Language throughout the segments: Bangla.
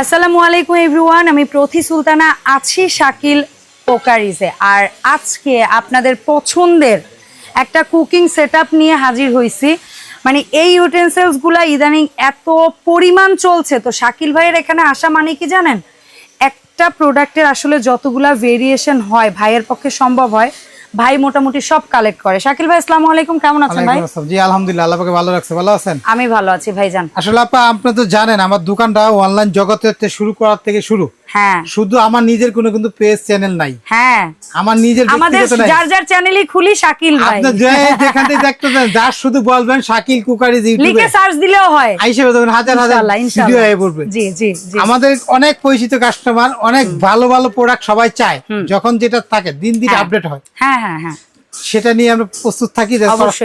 আসসালামু আলাইকুম এভরিওয়ান আমি প্রথি সুলতানা আছি শাকিল পোকারিজে। আর আজকে আপনাদের পছন্দের একটা কুকিং সেটআপ নিয়ে হাজির হয়েছি মানে এই ইউটেন্সিলসগুলো ইদানিং এত পরিমাণ চলছে। তো শাকিল ভাইয়ের এখানে আসা মানে কি জানেন? একটা প্রোডাক্টের আসলে যতগুলা ভেরিয়েশন হয়, ভাইয়ের পক্ষে সম্ভব হয়। ভাই মোটামুটি সব কালেক্ট করে। শাকিল ভাই আসসালামু আলাইকুম কেমন আছেন ভাই। জি আলহামদুলিল্লাহ আল্লাহ পাকে ভালো রাখছে। ভালো আছেন? আমি ভালো আছি ভাইজান। আসলে আপা আপনি তো জানেন আমার দোকানটা অনলাইন জগতের থেকে শুরু করার থেকে শুরু। হ্যাঁ। শুধু আমার নিজের কোনো কিন্তু পেজ চ্যানেল নাই। হ্যাঁ। আমার নিজের আমাদের যার যার চ্যানেলই খুলি শাকিল ভাই। আপনি যে- যেখান থেকে দেখতে যার শুধু বলবেন শাকিল কুকারি ইউটিউবে। লিখে সার্চ দিলেও হয়। আইসে দেখবেন হাজার হাজার ভিডিও হয়ে পড়বে। জি জি জি। আমাদের অনেক পরিচিত কাস্টমার অনেক ভালো ভালো প্রোডাক্ট সবাই চায়। যখন যেটা থাকে দিন দিন হ্যাঁ। আপডেট হয়। হ্যাঁ হ্যাঁ হ্যাঁ। সেটা নিয়ে আমরা প্রস্তুত থাকি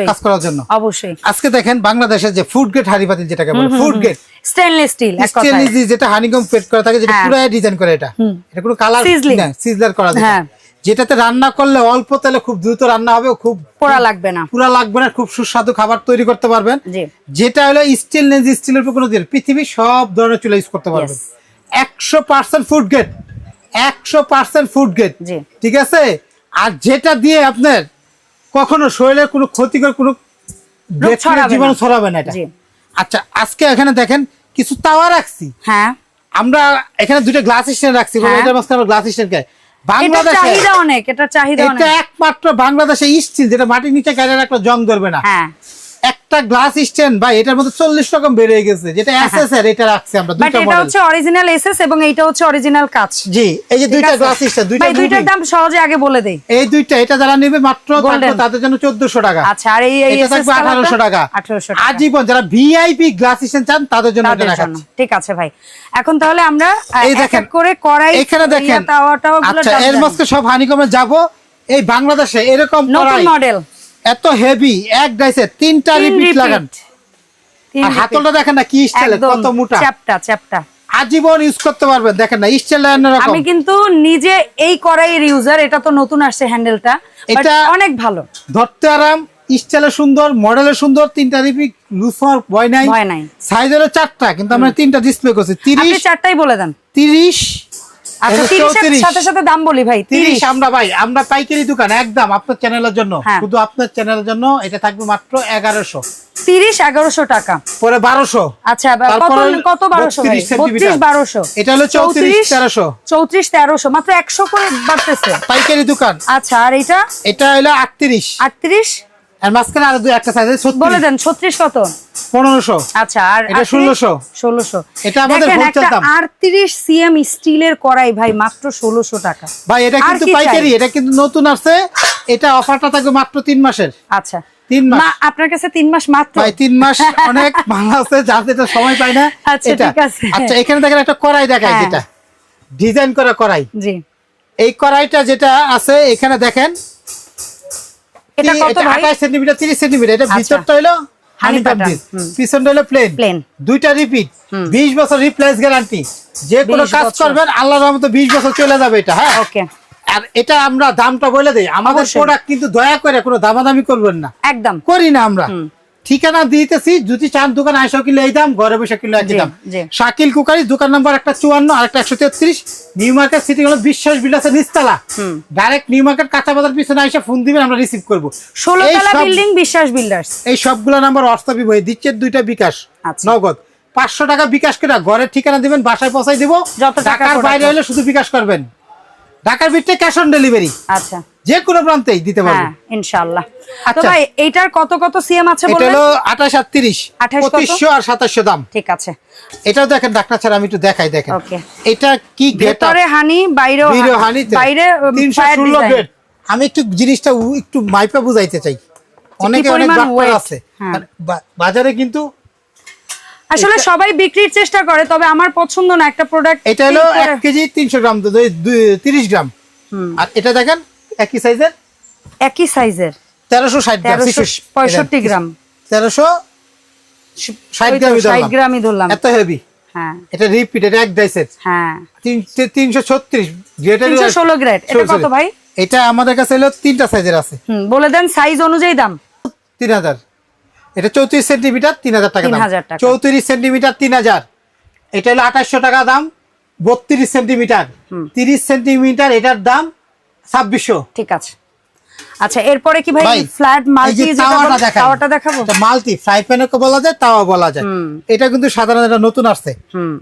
কাজ করার জন্য। অবশ্যই। আজকে দেখেন বাংলাদেশের যে ফুড গ্রেড হাড়ি পাতিল যেটাকে বলে food grade stainless steel stainless যেটা হানিকম পেট করা থাকে যেটা হ্যাঁ। পুরো ডিজাইন করে এটা। এটা কোনো কালার না সিজলার করা যেটা। হ্যাঁ। যেটাতে রান্না করলে অল্প তেলে খুব দ্রুত রান্না হবে খুব পোড়া লাগবে না। পুরা লাগবে না খুব সুস্বাদু খাবার তৈরি করতে পারবেন। যেটা হলো স্টিল স্টিলের উপর কোনো পৃথিবীর সব ধরনের চুলা ইউজ করতে পারবেন। একশো পার্সেন্ট ফুড গ্রেড একশো পার্সেন্ট ফুড গ্রেড ঠিক আছে? আর যেটা দিয়ে আপনার কখনো শরীরের কোনো ক্ষতিকর কোনো জীবন। ছড়াবে না। এটা। আচ্ছা আজকে এখানে দেখেন কিছু তাওয়া রাখছি। হ্যাঁ। আমরা এখানে দুটো গ্লাস স্ট্যান্ড রাখছি বলে হ্যাঁ। আমরা গ্লাস স্ট্যান্ড খাই এটা বাংলাদেশে চাহিদা অনেক এটা চাহিদা এটা একমাত্র বাংলাদেশে স্টিল যেটা মাটির নিচে গাড়ি রাখলে জং ধরবে না। হ্যাঁ। একটা গ্লাস স্ট্যান্ড ভাই এটার মধ্যে চল্লিশ রকম বেড়ে গেছে যেটা এসএস এর এটা রাখছি আমরা বাট দুইটা এটা হচ্ছে অরিজিনাল এসএস এবং এটা হচ্ছে অরিজিনাল কাচ। জি এই যে দুইটা গ্লাস স্ট্যান্ড দুইটা ভাই দুইটার দাম সহজে আগে বলে দেই। এই দুইটা এটা যারা নেবে মাত্র তাদের জন্য চোদ্দশো টাকা। আচ্ছা আর এই এটা থাকবে আঠারোশো টাকা। আঠারোশো টাকা। আজীবন যারা ভিআইপি গ্লাস স্ট্যান্ড চান তাদের জন্য এটা তাদের রাখা জন্য। ঠিক আছে ভাই। এখন তাহলে আমরা এই এক দেখেন, এক করে কড়াই এখানে দেখেন। আচ্ছা এর। মধ্যে সব হানিকমে যাব। এই বাংলাদেশে এরকম নতুন মডেল এত হেভি এক ডাইসে তিনটা রিপিট লাগান। আর হাতলটা দেখেন না কি স্টাইল কত মোটা। চ্যাপটা চ্যাপটা। আজীবন ইউজ করতে পারবেন। দেখেন না স্টাইল এরকম আমি কিন্তু নিজে এই কড়াইয়ের ইউজার এটা তো নতুন আসছে হ্যান্ডেলটা এটা অনেক ভালো। ধরতে আরাম স্টাইলে সুন্দর মডেলে সুন্দর তিনটা রিপিট লুজ হওয়ার ভয় নাই। ভয় নাই। সাইজ হলো চারটা কিন্তু আমরা তিনটা ডিসপ্লে করছি। আপনি তিরিশ চারটাই বলে দেন। তিরিশ আচ্ছা 34 সাথে সাথে দাম বলি ভাই তিরিশ তিরিশ। আমরা ভাই আমরা পাইকারি দোকান একদম আপনার চ্যানেলের জন্য। হ্যাঁ। শুধু আপনার চ্যানেলের জন্য এটা থাকবে মাত্র টাকা। পরে আচ্ছা কত তারপরে কত বারোশো ভাই? 32 সেন্টিমিটার। বত্রিশ বারোশো। এটা হলো চৌত্রিশ তেরোশো। চৌত্রিশ তেরোশো। মাত্র একশো করে বাড়তেছে। পাইকারি দোকান। আচ্ছা আর এটা এটা হলো আটত্রিশ। আটত্রিশ? আর মাঝখানে আরও দুই একটা সাইজ বলে দেন কত? আচ্ছা আর এটা 1600 ষোলোশো। এটা আমাদের দাম। সিএম স্টিলের কড়াই ভাই মাত্র টাকা। ভাই এটা কিন্তু পাইকারি এটা কিন্তু নতুন আসছে। এটা অফারটা থাকবে মাত্র তিন মাসের। আচ্ছা। আপনার কাছে তিন মাস মাত্র। তিন মাস অনেক ভালো আছে সময় পায় না আচ্ছা, ঠিক আছে। আচ্ছা এখানে দেখেন একটা কড়াই দেখায় হ্যাঁ। যেটা। ডিজাইন করা কড়াই। জি। এই কড়াইটা যেটা আছে এখানে দেখেন এটা কত ভাই? এটা আচ্ছা। ভিতরটা হলো honey Honey pattern, this hmm. পিছনটা হলো প্লেন প্লেন দুইটা রিপিট বিশ বছর রিপ্লেস গ্যারান্টি যে কোনো কাজ করবেন আল্লাহর রহমতে বিশ বছর চলে যাবে এটা হ্যাঁ? ওকে আর এটা আমরা দামটা বলে দিই। আমাদের প্রোডাক্ট কিন্তু দয়া করে কোনো দামাদামি করবেন না। একদম। করি না আমরা। ঠিকানা দিতেছি যদি চান দোকান আইসো কিলো এই দাম ঘরে বসে কিলো একই দাম। শাকিল কুকারি দোকান নাম্বার একটা চুয়ান্ন আর একটা একশো তেত্রিশ। নিউ মার্কেট সিটি হলো বিশ্বাস বিলাসের নিচতলা। ডাইরেক্ট নিউ মার্কেট কাঁচা বাজার পিছনে আইসা ফোন দিবেন আমরা রিসিভ করব। বিল্ডিং বিশ্বাস বিল্ডার্স এই সবগুলো নাম্বার হোয়াটসঅ্যাপে বই দিচ্ছে দুইটা বিকাশ আচ্ছা। নগদ। পাঁচশো টাকা বিকাশ করে ঘরের ঠিকানা দিবেন বাসায় পৌঁছাই দিব। যত টাকা বাইরে হলে শুধু বিকাশ করবেন। ঢাকার ভিতরে ক্যাশ অন ডেলিভারি আচ্ছা। যে কোনো প্রান্তেই দিতে পারবেন। হ্যাঁ ইনশাআল্লাহ। তো আচ্ছা। ভাই এইটার কত কত সিএম আছে এটা হলো আঠাশ আর তিরিশ 28 কত? পঁচিশশো আর সাতাশশো দাম। ঠিক আছে। এটাও দেখেন ডাক্তার ছাড়া আমি একটু দেখাই দেখেন। Okay. এটা কি গেট ভেতরে হানি বাইরে হানিতে। বাইরে উম, তিনশো fire ষোলো design। গ্রেড আমি একটু জিনিসটা একটু মাইপা বুঝাইতে চাই। অনেকে অনেক ডাক্তার আছে। হ্যাঁ। আর বা- বাজারে কিন্তু আসলে সবাই বিক্রির চেষ্টা করে তবে আমার পছন্দ না একটা প্রোডাক্ট এটা হলো এক কেজি তিনশো গ্রাম তো দুই- দুই- তিরিশ গ্রাম। আর এটা দেখেন একই সাইজের? একই সাইজের। তেরোশো ষাট গ্রাম তেরোশো পঁয়ষট্টি গ্রাম। তেরোশো ষাট ওই তো, গ্রামই ষাট ধরলাম। গ্রামই ধরলাম। এত হেভি হ্যাঁ। এটা রিপিট এটা এক ডাইসের হ্যাঁ। তিনশো ছত্রিশ গ্রেটার 316 গ্রেড। এটা কত ভাই? এটা আমাদের কাছে হলো তিনটা সাইজের আছে। হুম, বলে দেন সাইজ অনুযায়ী দাম। তিন হাজার। এটা চৌত্রিশ সেন্টিমিটার তিন হাজার টাকা দাম। 3000 টাকা। চৌত্রিশ সেন্টিমিটার তিন হাজার। এটা হলো আঠাশশো টাকা দাম বত্রিশ সেন্টিমিটার তিরিশ সেন্টিমিটার এটার দাম ছাব্বিশশো। ঠিক আছে। আচ্ছা এরপরে কি ভাই ফ্ল্যাট মাল্টি তাওয়াটা। দেখাবো? এটা মাল্টি ফ্রাই প্যানকে বলা যায় তাওয়া বলা যায়। এটা কিন্তু সাধারণ এটা নতুন আসছে।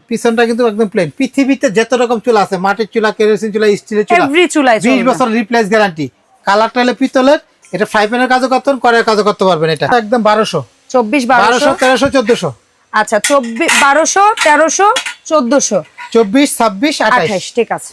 পিছনটা কিন্তু একদম প্লেন পৃথিবীতে যত রকম চুলা আছে মাটির চুলা কেরোসিন চুলা স্টিলের চুলা এভরি বিশ চলবে। বছর রিপ্লেস গ্যারান্টি কালারটা হলে পিতলের এটা ফ্রাই প্যানের কাজও করতেন করার কাজও করতে পারবেন এটা। একদম বারোশো। চব্বিশ বারোশো? বারোশো তেরোশো চোদ্দশো। আচ্ছা চব্বিশ বারোশো তেরোশো চোদ্দশো। চব্বিশ ছাব্বিশ আঠাশ আঠাশ ঠিক আছে।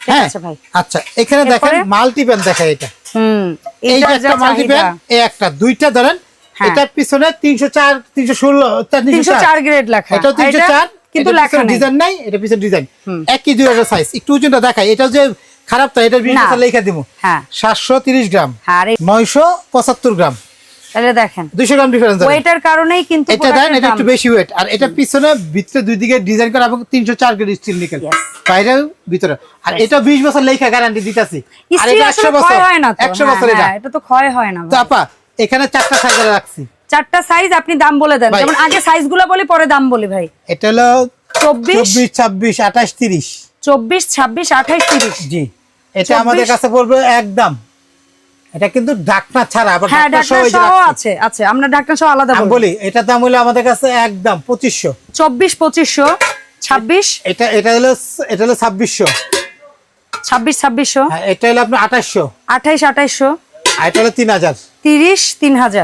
হ্যাঁ আচ্ছা এখানে দেখেন এরপরে? মাল্টি প্যান দেখায় এটা। হুম এই একটা মাল্টি প্যান এই একটা দুইটা ধরেন হ্যাঁ। এটা পিছনে তিনশো চার তিনশো ষোলো তিনশো চার। গ্রেড লেখা। এটা তিনশো এটা চার কিন্তু লেখা ডিজাইন নাই। এটা পিছনে ডিজাইন একই দুই হাজার সাইজ একটু ওজনটা দেখাই এটা যে খারাপ তো এটা বিশ না। লেখা দিব। হ্যাঁ। সাতশো তিরিশ গ্রাম হ্যাঁ আর এই- নয়শো পঁচাত্তর গ্রাম। তাহলে দেখেন দুইশো গ্রাম ডিফারেন্স ওয়েটার কারণেই কিন্তু এটা দেন এটা একটু বেশি ওয়েট আর এটা পিছনে ভিতরে দুই দিকে ডিজাইন করা এবং তিনশো চার গ্রেড স্টিল নিকেল. বাইরে ভিতরে। আর এটা বিশ বছর লেখা গ্যারান্টি দিতেছি। আর এটা আসলে একশো বছর ক্ষয় হয় না তো। একশো হ্যাঁ, বছর এটা। হ্যাঁ, এটা তো ক্ষয় হয় না তো আপা এখানে চারটা সাইজে রাখছি। চারটা সাইজ আপনি দাম বলে দেন। যেমন আগে সাইজগুলো বলি পরে দাম বলি ভাই। এটা হলো চব্বিশ? চব্বিশ ছাব্বিশ আঠাশ তিরিশ। চব্বিশ ছাব্বিশ আঠাইশ তিরিশ। জি। এটা আমাদের কাছে পড়বে একদম। এটা কিন্তু ডাকনা ছাড়া আবার হ্যাঁ সহ আছে আছে। আমরা আলাদা বলি। এটা দাম হলো আমাদের কাছে একদম পঁচিশশো। চব্বিশ পঁচিশশো ছাব্বিশ। এটা এটা হলো এটা হলো হ্যাঁ, এটা হলো আপনার আর এটা হলো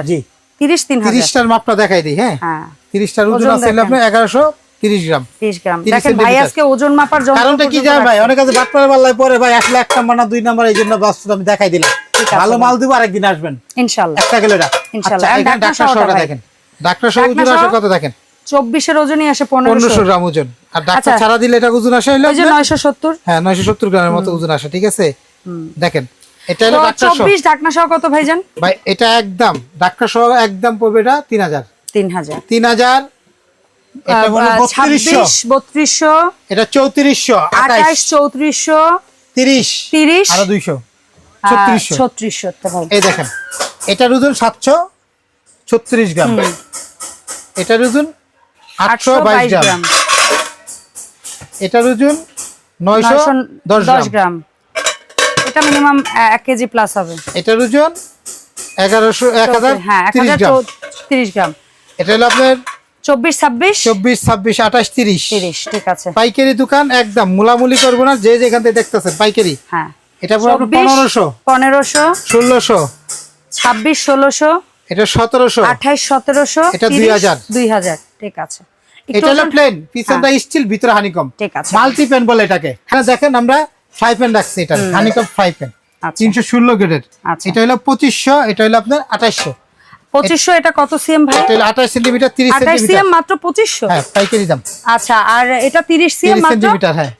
জি। তিরিশ তিন হাজার। তিরিশটার মাপটা দেখাই দিই হ্যাঁ? হ্যাঁ। তিরিশটার ওজন ওজন আছে আপনার এগারোশো তিরিশ গ্রাম। তিরিশ গ্রাম। দেখেন ভাই আজকে ওজন মাপার যন্ত্র কারণটা কি পর্যন্ত জানেন ভাই? অনেক কাছে বাটপাড়ার পাল্লায় পরে ভাই আসলে এক নাম্বার না দুই নাম্বার আমি দেখাই দিলাম। ভালো। মাল দিব আরেকদিন আসবেন। ইনশাল্লাহ। একটা গেলে এটা ইনশাল্লাহ। আচ্ছা এখানে ডাক্তার সহটা। দেখেন। ডাক্তার সহ ওজন আসে কত দেখেন। চব্বিশের ওজনই আসে গ্রাম ওজন। আর ডাক্তার আচ্ছা। ছাড়া দিলে এটা ওজন আসে হলো হ্যাঁ নয়শো সত্তর গ্রামের মতো ওজন আসে ঠিক আছে? দেখেন এটা হলো ডাক্তার সহ চব্বিশ ঢাকনা সহ কত ভাইজান? ভাই এটা একদম ডাক্তার সহ একদম পড়বে এটা তিন হাজার। তিন হাজার। তিন হাজার এটা হলো বত্রিশশো। ছাব্বিশ বত্রিশশো। এটা চৌত্রিশশো আঠাশ আঠাশ চৌত্রিশশো। তিরিশ। তিরিশ। আরও দুইশো। আহ, ছত্রিশশো। এই দেখেন এটার ওজন সাতশো ছত্রিশ গ্রাম। এটার ওজন আটশো বাইশ গ্রাম। এটার ওজন নয়শো দশ গ্রাম। গ্রাম। এটা মিনিমাম এক কেজি প্লাস হবে। এটার ওজন এগারোশো এক হাজার হ্যাঁ তিরিশ গ্রাম। তিরিশ গ্রাম। এটা হলো আপনার চব্বিশ ছাব্বিশ? চব্বিশ ছাব্বিশ আঠাশ তিরিশ। তিরিশ ঠিক আছে। পাইকারি দোকান একদম মুলামুলি করব না যে যেখান থেকে দেখতেছেন পাইকারি। হ্যাঁ। এটা পনেরোশো। পনেরোশো ষোলোশো। ছাব্বিশ ষোলোশো এটা সতেরোশো। আঠাইশ সতেরোশো এটা তিরিশ, 2000 দুই হাজার। ঠিক আছে। এটা হলো প্লেন পিছনটা স্টিল ভিতরে হানিকম ঠিক আছে। মাল্টি প্যান বলে এটাকে। এখানে দেখেন আমরা প্যান রাখছি এটা হানিকম ফ্রাই প্যান। তিনশো ষোলো গ্রেডের আচ্ছা। এটা হলো পঁচিশশো এটা হলো আপনার আঠাশশো পঁচিশশো এটা কত সিএম ভাই? আঠাশ সেন্টিমিটার তিরিশ সিএম মাত্র পঁচিশশো? হ্যাঁ পাইকারি দাম। আচ্ছা আর এটা তিরিশ সিএম মাত্র? সেন্টিমিটার হ্যাঁ।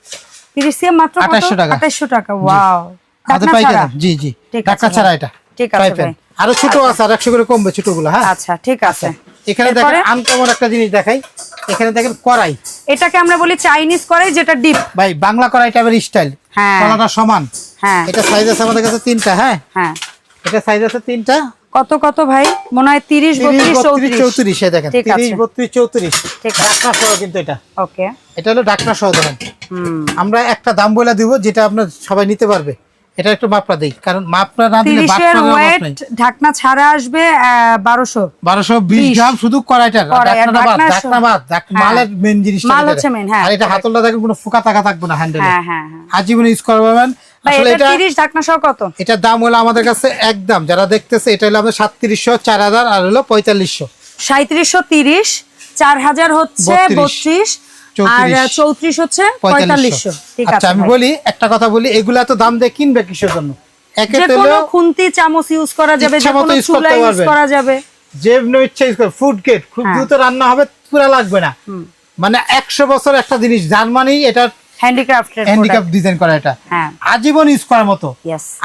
তিরিশ মাত্র 2800 টাকা। আঠাশশো টাকা ওয়াও আমাদের পাইকারি। জি জি। টাকা ছাড়া এটা। ঠিক আছে ভাই। আরও ছোট আছে আর একশো করে কমবে ছোটগুলো হ্যাঁ? আচ্ছা ঠিক আছে। এখানে এরপরে? দেখেন আনকমন একটা জিনিস দেখাই। এখানে দেখেন কড়াই। এটাকে আমরা বলি চাইনিজ করে যেটা ডিপ। ভাই বাংলা কড়াই টাইপের স্টাইল। হ্যাঁ। কলাটা সমান। হ্যাঁ। এটা সাইজ আছে আমাদের কাছে তিনটা হ্যাঁ? হ্যাঁ। এটা সাইজ আছে তিনটা। কত কত ভাই? মনে হয় তিরিশ তিরিশ বত্রিশ চৌত্রিশ। দেখেন। তিরিশ বত্রিশ চৌত্রিশ। আছে। ডাকনা সহ কিন্তু এটা। ওকে। এটা হলো ডাকনা সহ দেখেন। আমরা একটা দাম বলে দিব যেটা আপনার সবাই নিতে পারবে। এটা একটু মাপটা দিই কারণ মাপটা না দিলে অভাব ওয়েট ঢাকনা ছাড়া আসবে বারোশো বারোশো বিশ বিশ। গ্রাম শুধু কড়াইটার আর কড়াই, আর ডাকনাটা বাদ ডাকনা বাদ হ্যাঁ। মালের মেন জিনিসটা মাল হচ্ছে হ্যাঁ, আর এটা হাতলটা দেখেন কোনো ফুকা টাকা থাকবে না হ্যান্ডেলে হ্যাঁ হ্যাঁ হ্যাঁ। আজীবন ইউজ করবেন আসলে এটা এটা তিরিশ ঢাকনা সহ কত? এটার দাম হলো আমাদের কাছে একদম যারা দেখতেছে এটা হলো আমাদের সাতত্রিশশো চার হাজার আর হলো পঁয়তাল্লিশশো। সাঁত্রিশশো তিরিশ চার হাজার হচ্ছে বত্রিশ, বত্রিশ আর হচ্ছে ঠিক আচ্ছা আছে আমি বলি একটা কথা বলি এগুলা তো দাম দিয়ে কিনবে কিসের জন্য? খুন্তি চামচ ইউজ করা যাবে যে কোনো চুলা ইউজ করা যাবে। যে ইচ্ছা ইউজ করে ফুড গেট খুব হ্যাঁ। দ্রুত রান্না হবে পুরা লাগবে না। মানে একশো বছর একটা জিনিস জার্মানি এটা হ্যান্ডিক্রাফটের হ্যান্ডিক্যাপ ডিজাইন করা এটা। হ্যাঁ। আজীবন ইউজ করার মতো।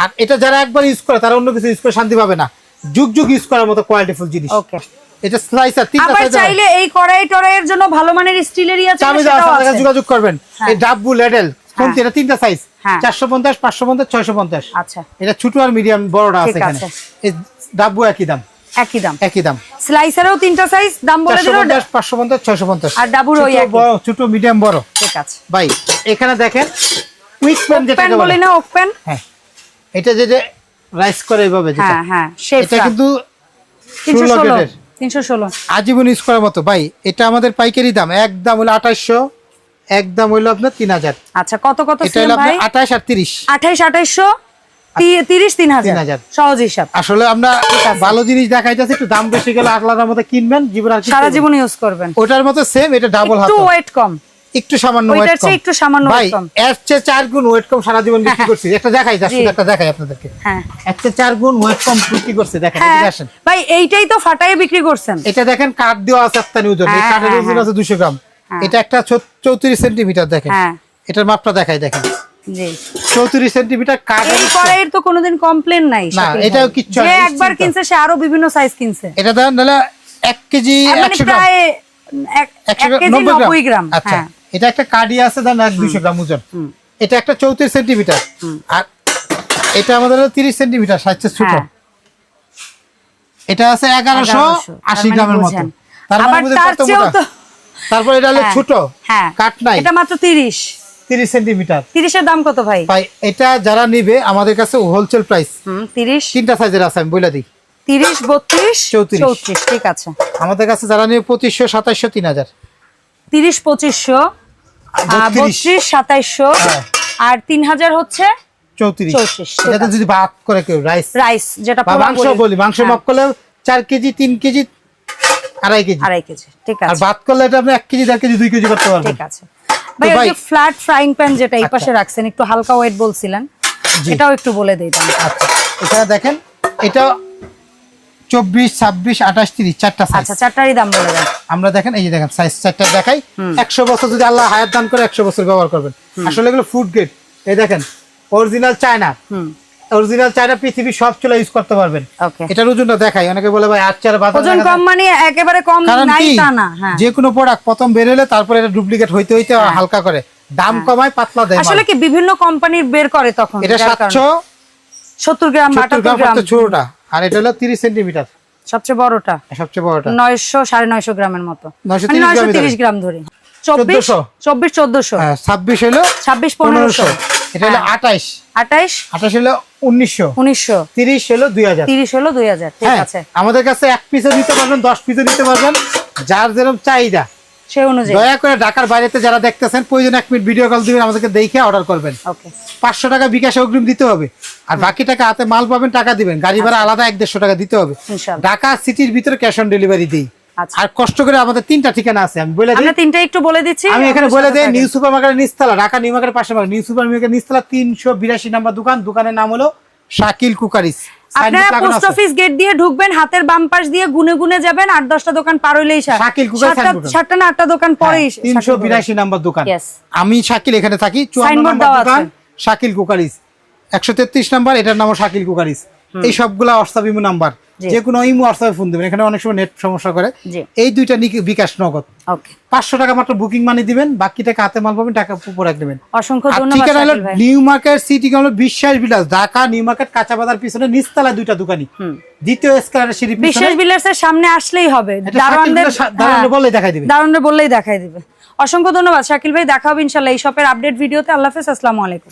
আর এটা যারা একবার ইউজ করে তারা অন্য কিছু ইউজ করে শান্তি পাবে না। যুগ যুগ ইউজ করার মতো কোয়ালিটিফুল জিনিস। ওকে এটা স্লাইসার তিনটা size চাইলে এই কড়াই টড়াইয়ের জন্য ভালো মানের স্টিলেরই আছে দেওয়া আছে, যোগাযোগ করবেন। হ্যাঁ। এই ডাব্বু লেডেল কোনটি এটা তিনটা সাইজ হ্যাঁ। চারশো পঞ্চাশ পাঁচশো পঞ্চাশ ছয়শো পঞ্চাশ। আচ্ছা। এটা ছোট আর মিডিয়াম বড়টা আছে এখানে। এই ডাব্বু একই দাম। একই দাম। একই দাম। স্লাইসারেও তিনটা সাইজ দাম বলে দিল পঞ্চাশ পাঁচশো পঞ্চাশ ছয়শো পঞ্চাশ। আর ডাবুর ওই একই। বড় ছোট মিডিয়াম বড়। ঠিক আছে। ভাই এখানে দেখেন উইক প্যান যেটা বলি। না ওক প্যান হ্যাঁ। এটা যে যে রাইস করে এইভাবে যেটা। হ্যাঁ হ্যাঁ এটা কিন্তু তিনশো আজীবন ইউজ করার মতো। ভাই এটা আমাদের পাইকারি দাম। একদম হলো একদম হইল আপনার তিন হাজার। আচ্ছা কত কত এটা হলো আপনার আর তিরিশ। আঠাইশ আঠাইশশো তিরিশ তিন হাজার। 3000 সহজ হিসাব। আসলে আমরা ভালো জিনিস দেখাইতেছি একটু দাম বেশি গেলে মতো কিনবেন জীবন সারা জীবন ইউজ করবেন। ওটার মতো সেম এটা ডাবল হাত ওয়েট কম। একটু সামান্য ওয়েট কম। একটু সামান্য ভাই। এর চেয়ে চার গুণ ওয়েট কম সারা জীবন বিক্রি করছি। একটা দেখাই। শুধু একটা দেখাই আপনাদেরকে। হ্যাঁ। এর চেয়ে চার গুণ ওয়েট কম বিক্রি করছে দেখেন হ্যাঁ। এদিকে আসেন। ভাই এইটাই তো ফাটাই বিক্রি করছেন। এটা দেখেন কাঠ দেওয়া আছে একটা ওজন এই হ্যাঁ, কাঠের হ্যাঁ, ওজন হ্যাঁ। আছে দুশো গ্রাম। হ্যাঁ। এটা একটা চৌত্রিশ সেন্টিমিটার দেখেন। হ্যাঁ। এটার মাপটা দেখাই দেখেন। জি। চৌত্রিশ সেন্টিমিটার কাঠের এই কড়াইয়ের তো কোনোদিন কমপ্লেন নাই না, এটাও কিচ্ছু যে একবার কিনছে সে আরও বিভিন্ন সাইজ কিনছে। এটা কেজি গ্রাম। কেজি গ্রাম আচ্ছা। হ্যাঁ। এটা একটা কার্ডি আছে ধরেন এক দুইশো গ্রাম ওজন। এটা একটা চৌত্রিশ সেন্টিমিটার। আর এটা আমাদের তিরিশ সেন্টিমিটার সাইজটা ছোট। হ্যাঁ। এটা আছে এগারোশো আশি মানে গ্রামের মতো মানে তারপর এটা হলো হ্যাঁ, ছোট হ্যাঁ। কাট নাই। এটা মাত্র তিরিশ। তিরিশ সেন্টিমিটার। তিরিশের দাম কত ভাই? ভাই এটা যারা নিবে আমাদের কাছে হোলসেল প্রাইস তিরিশ। তিনটা সাইজের আছে আমি বলে দিই। তিরিশ বত্রিশ? 34 চৌত্রিশ ঠিক আছে। আমাদের কাছে যারা নিবে পঁচিশশো সাতাশশো তিন হাজার। তিরিশ পঁচিশশো বত্রিশ। বত্রিশ হ্যাঁ। আর তিন হাজার হচ্ছে চৌত্রিশ 34, ঠিক এটাতে আছে। যদি ভাত করে কেউ রাইস রাইস যেটা মাংস বলি। বলি মাংস হ্যাঁ, মাপ করলে চার কেজি তিন কেজি আড়াই কেজি আড়াই কেজি ঠিক আর আছে ভাত করলে এটা আপনি এক কেজি দেড় কেজি দুই কেজি করতে পারবেন ঠিক আছে ভাই ওই যে ফ্ল্যাট ফ্রাইং প্যান যেটা এই আচ্ছা। পাশে রাখছেন একটু হালকা ওয়েট বলছিলেন। এটাও একটু বলে দিই আচ্ছা এখানে দেখেন এটা চব্বিশ ছাব্বিশ আঠাশ তিরিশ চারটা আচ্ছা চারটারই দাম বলে দেন। আমরা দেখেন এই যে দেখেন সাইজ চারটা দেখাই। একশো বছর যদি আল্লাহ হায়াত দান করে একশো বছর ব্যবহার করবেন। আসলে এগুলো ফুড গ্রেড এই দেখেন অরিজিনাল চায়না অরিজিনাল চায়না পৃথিবীর সব চুলা ইউজ করতে পারবেন। এটার ওজনটা দেখাই। অনেকে বলে ভাই আচ্ছার বাজার ওজন কম মানে একেবারে কম কারণ নাই তা না হ্যাঁ। যে কোনো প্রোডাক্ট প্রথম বেরোলে তারপরে এটা ডুপ্লিকেট হইতে হইতে হালকা করে। দাম কমায় পাতলা দেয় আসলে কি বিভিন্ন কোম্পানির বের করে তখন এটা যার কারণে। সাতশো সত্তর গ্রাম সত্তর আটাত্তর গ্রাম গ্রাম। ছোটটা। আর এটা হলো তিরিশ সেন্টিমিটার। সবচেয়ে বড়টা? সবচেয়ে বড়টা। নয়শো সাড়ে নয়শো গ্রামের মতো। 930 নয়শো গ্রামই তিরিশ ধরে। গ্রাম ধরি। চব্বিশ 1400 চব্বিশ চোদ্দশো। হ্যাঁ ছাব্বিশ হলো ছাব্বিশ পনেরোশো। পনেরোশো। এটা হলো আঠাইশ। আঠাইশ? আঠাশ হলো উনিশশো। উনিশশো। তিরিশ হলো দুই হাজার। তিরিশ হলো দুই হাজার ঠিক হ্যাঁ আছে। আমাদের কাছে এক পিসও নিতে পারবেন দশ পিসও নিতে পারবেন। যার যেরকম চাহিদা। সেই অনুযায়ী। দয়া করে ঢাকার বাইরেতে যারা দেখতেছেন প্রয়োজন এক মিনিট ভিডিও কল দিবেন আমাদেরকে দেখে অর্ডার করবেন। পাঁচশো টাকা বিকাশে অগ্রিম দিতে হবে। আর বাকি টাকা হাতে মাল পাবেন টাকা দিবেন। গাড়ি ভাড়া আলাদা এক দেড়শো টাকা দিতে হবে। ঢাকা সিটির ভিতরে ক্যাশ অন ডেলিভারি দিই। আচ্ছা। আর কষ্ট করে আমাদের তিনটা ঠিকানা আছে আমি বলে আমরা তিনটা একটু বলে দিচ্ছি আমি এখানে বলে দিই নিউ সুপার মার্কেটের নিচতলা ঢাকা নিউ মার্কেটের পাশে মার্কেট নিউ সুপার মার্কেটের নিচতলা তিনশো বিরাশি নাম্বার দোকান দোকানের নাম হলো শাকিল কুকারিস। আপনারা পোস্ট অফিস গেট দিয়ে ঢুকবেন হাতের বাম পাশ দিয়ে গুনে গুনে যাবেন আট দশটা দোকান পার হইলেই সাতটা না আটটা দোকান পরেই হ্যাঁ, তিনশো বিরাশি নাম্বার দোকান। আমি শাকিল এখানে থাকি সাইনবোর্ড নাম্বার দোকান শাকিল কুকারিস। একশো তেত্রিশ নাম্বার এটার নাম শাকিল কুকারিস। এই সবগুলা হোয়াটসঅ্যাপ ইমো নাম্বার যে কোনো ইমো হোয়াটসঅ্যাপে ফোন দেবেন। এখানে অনেক সময় নেট সমস্যা করে। এই দুইটা বিকাশ নগদ। পাঁচশো টাকা মাত্র বুকিং মানি দিবেন। বাকি টাকা হাতে মাল পাবেন টাকা উপর দেবেন অসংখ্য ঠিকানা হলো নিউ মার্কেট সিটি হলো বিশ্বাস বিলাস ঢাকা নিউ মার্কেট কাঁচা বাজার পিছনে নিচতলা দুইটা দোকানি দ্বিতীয় স্কয়ারের সিঁড়ি বিশেষ বিলাসের সামনে আসলেই হবে। দারোয়ানদের দারোয়ানরা হ্যাঁ, বললে দেখাই দিবে। দারোয়ানরা বললেই দেখাই দিবে। অসংখ্য ধন্যবাদ শাকিল ভাই। দেখা হবে ইনশাল্লাহ এই শপের আপডেট ভিডিওতে। আল্লাহ হাফেজ আসসালামু আলাইকুম।